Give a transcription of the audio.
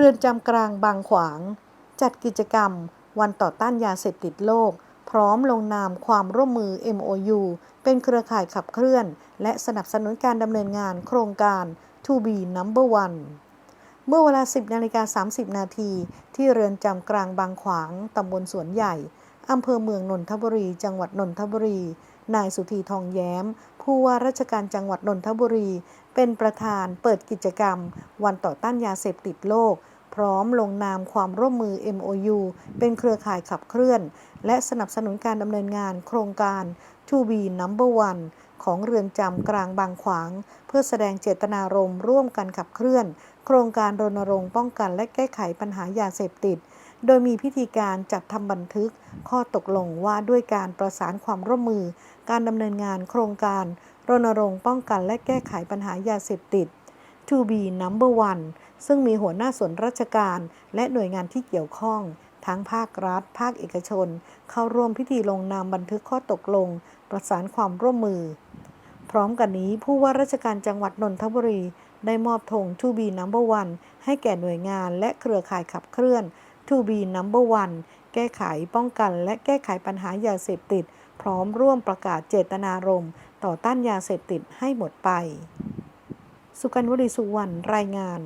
เรือนจำกลางบางขวาง จัดกิจกรรม วันต่อต้านยาเสพติดโลก พร้อมลงนามความร่วมมือ MOU เป็นเครือข่ายขับเคลื่อน และสนับสนุนการดำเนินงานโครงการ To be number one เมื่อเวลา 10นาฬิกา30 นาทีที่เรือนจำกลางบางขวาง ตำบลสวนใหญ่ อำเภอเมืองนนทบุรี จังหวัดนนทบุรี นายสุธีทองแย้ม ผู้ว่าราชการจังหวัดนนทบุรี เป็นประธานเปิดกิจกรรม วันต่อต้านยาเสพติดโลก พร้อมลงนามความร่วมมือ MOU เป็นเครือข่ายขับเคลื่อน และสนับสนุนการดำเนินงานโครงการ To be number one ของเรือนจำกลางบางขวาง เพื่อแสดงเจตนารมณ์ร่วมกันขับเคลื่อน โครงการรณรงค์ป้องกันและแก้ไขปัญหายาเสพติด โดยมีพิธีการจัดทำบันทึก ข้อตกลงว่าด้วยการประสานความร่วมมือ การดำเนินงานโครงการ รณรงค์ป้องกันและแก้ไขปัญหายาเสพติด To be number one ซึ่งมีหัวหน้าส่วนราชการ และหน่วยงานที่เกี่ยวข้อง ทั้งภาครัฐ ภาคเอกชน เข้าร่วมพิธีลงนามบันทึกข้อตกลง ประสานความร่วมมือ พร้อมกันนี้ผู้ว่าราชการจังหวัดนนทบุรีได้มอบธง To be number one ให้แก่หน่วยงานและเครือข่ายขับเคลื่อน To be number one แก้ไขป้องกันและแก้ไขปัญหายาเสพติด พร้อมร่วมประกาศเจตนารมณ์ ต่อต้านยาเสพติดให้หมดไป สุกันวลีสุวรรณรายงาน